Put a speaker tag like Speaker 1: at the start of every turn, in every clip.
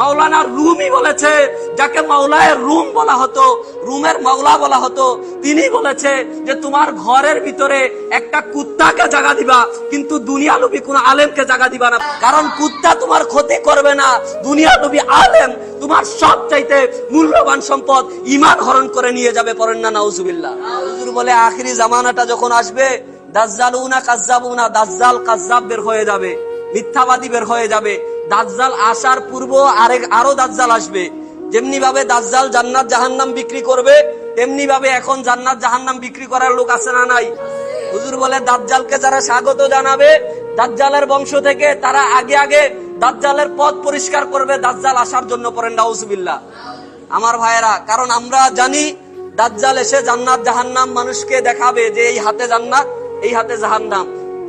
Speaker 1: মাওলানা রুমই বলেছে, যাকে মাওলায় রুম বলা হতো, রুমের মাওলা বলা হতো, তিনি বলেছে যে তোমার ঘরের ভিতরে একটা কুত্তাকে জায়গা দিবা, কিন্তু দুনিয়া নবী কোন আলেমকে জায়গা দিবা না। কারণ কুত্তা তোমার ক্ষতি করবে না দুনিয়া নবী আলেম তোমার সব চাইতে মূল্যবান সম্পদ ইমান হরণ করে নিয়ে যাবে পরেন না, নাউজুবিল্লাহ। বলে, আখিরি জামানাটা যখন আসবে, দাজ্জালুনা কাজ্জাবুনা, দাজ্জাল কাজ্জাব বের হয়ে যাবে, মিথ্যাবাদী বের হয়ে যাবে। দাজ্জাল আসার পূর্ব আরেক আরও দাজ্জাল আসবে। যেমনি ভাবে দাজ্জাল জান্নাত জাহান্নাম বিক্রি করবে, তেমনি ভাবে এখন জান্নাত জাহান্নাম বিক্রি করার লোক আছে না নাই? হুজুর বলে, দাজ্জালকে যারা স্বাগত জানাবে, দাজ্জালের বংশ থেকে তারা আগে আগে দাজ্জালের পথ পরিষ্কার করবে, দাজ্জাল আসার জন্য পড়েন, নাউজুবিল্লাহ। আমার ভাইয়েরা, কারণ আমরা জানি দাজ্জাল এসে জান্নাত জাহান্নাম মানুষকে দেখাবে যে এই হাতে জান্নাত, এই হাতে জাহান্নাম।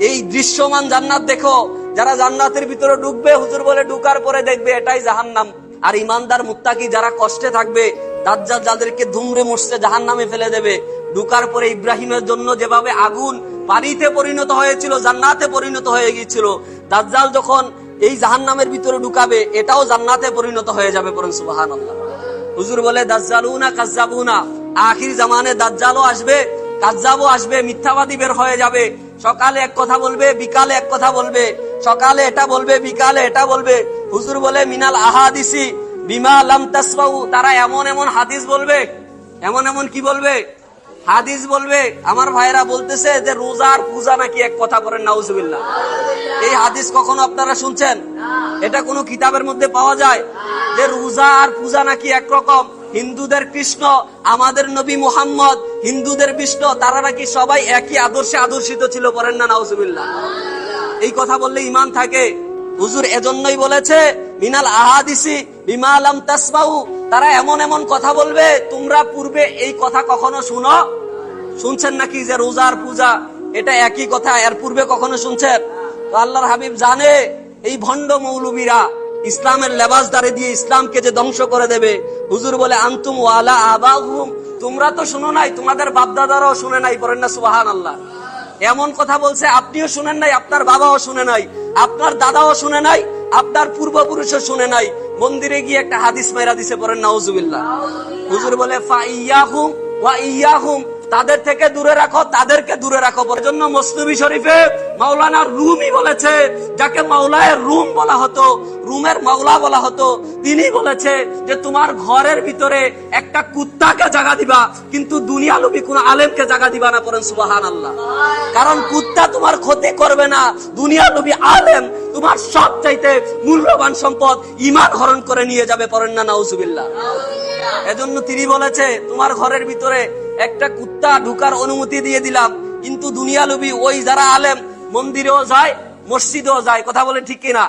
Speaker 1: এই দৃশ্যমান জান্নাত দেখো যারা জান্নাতের ভিতরে ঢুকবে হুজুর বলে ঢুকার পরে দেখবে এটাই জাহান্নাম। আর ইমানদার মুত্তাকি যারা কষ্টে থাকবে, দাজ্জাল যাদেরকে ধুমরে মুছতে জাহান্নামে ফেলে দেবে। ঢুকার পরে ইব্রাহিমের জন্য যেভাবে আগুন পানিতে পরিণত হয়েছিল, জান্নাতে পরিণত হয়ে গিয়েছিল, দাজ্জাল যখন এই জাহান্নামের ভিতরে ঢুকাবে, এটাও জান্নাতে পরিণত হয়ে যাবে পরম সুবহানাল্লাহ। হুজুর বলে, দাজ্জালুনা কাজ্জাবুনা। আখির জামানে দাজ্জালও আসবে, কাজ্জাবও আসবে, মিথ্যাবাদী বের হয়ে যাবে। সকালে এক কথা বলবে, বিকালে এক কথা বলবে। সকালে এটা বলবে, বিকালে এটা বলবে। হুজুর বলে, মিনাল আহাদিসি বিমা লাম তাসমাউ। তারা এমন এমন হাদিস বলবে, এমন এমন কি বলবে? হাদিস বলবে, আমার ভাইরা বলতেছে যে রোজার পূজা নাকি এক কথা বলেন, নাউজুবিল্লাহ। এই হাদিস কখনো আপনারা শুনছেন? এটা কোনো কিতাবের মধ্যে পাওয়া যায় যে রোজা আর পূজা নাকি একরকম? হিন্দুদের কৃষ্ণ, আমাদের নবী মুহাম্মদ, হিন্দুদের বিষ্ণু, তারা নাকি সবাই একই আদর্শে আদর্শিত ছিল পড়েন না, নাউজুবিল্লাহ। এই কথা বললে ইমান থাকে। হুজুর এজন্যই বলেছে, মিনাল আহাদিসি বিমালাম তাসমাউ। তারা এমন এমন কথা বলবে, তোমরা পূর্বে এই কথা কখনো শুনো? শুনছেন নাকি যে রোজার পূজা? এটা একই কথা, এর পূর্বে কখনো শুনছেন? তো আল্লাহর হাবিব জানে, এই ভণ্ড মৌলবীরা ইসলামের লেবাস দাঁড়ে দিয়ে ইসলামকে যে ধ্বংস করে দেবে। হুজুর বলে, আন্তুম ওয়ালা আবাহুম। তোমরা তো শুনো নাই, তোমাদের বাপদাদারাও শুনে নাই পড়েন না সুবাহান আল্লাহ এমন কথা বলছে, আপনিও শুনেন নাই, আপনার বাবাও শুনে নাই, আপনার দাদাও শুনে নাই, আপনার পূর্বপুরুষও শুনে নাই। মন্দিরে গিয়ে একটা হাদিস মেরা দিছে পরেন নাউজুবিল্লাহ। হুজুর বলে, ফা ইয়াহুম ওয়া ইয়াহুম তাদের থেকে দূরে রাখো, তাদেরকে দূরে রাখো জন্য মসনবী শরীফে মাওলানা রুমই বলেছে, যাকে মাওলায় রুম বলা হতো, রুমের মাওলা বলা হতো, তিনি বলেছে যে তোমার ঘরের ভিতরে একটা কুত্তাকে জায়গা দিবা, কিন্তু দুনিয়া লোভী কোন আলেমকে জায়গা দিবা না পড়েন সুবাহান আল্লাহ কারণ কুত্তা তোমার ক্ষতি করবে না দুনিয়া লোভী আলেম তোমার সব চাইতে মূল্যবান সম্পদ ইমান হরণ করে নিয়ে যাবে, পড়েন না, নাউজুবিল্লাহ। এজন্য তিনি বলেছে, তোমার ঘরের ভিতরে একটা কুত্তা ঢুকার অনুমতি দিয়ে দিলাম। কিন্তু দুনিয়া লোভী ওই যারা আলেম, মন্দিরেও যায়, মসজিদেও যায়, কথা বলে ঠিক কিনা?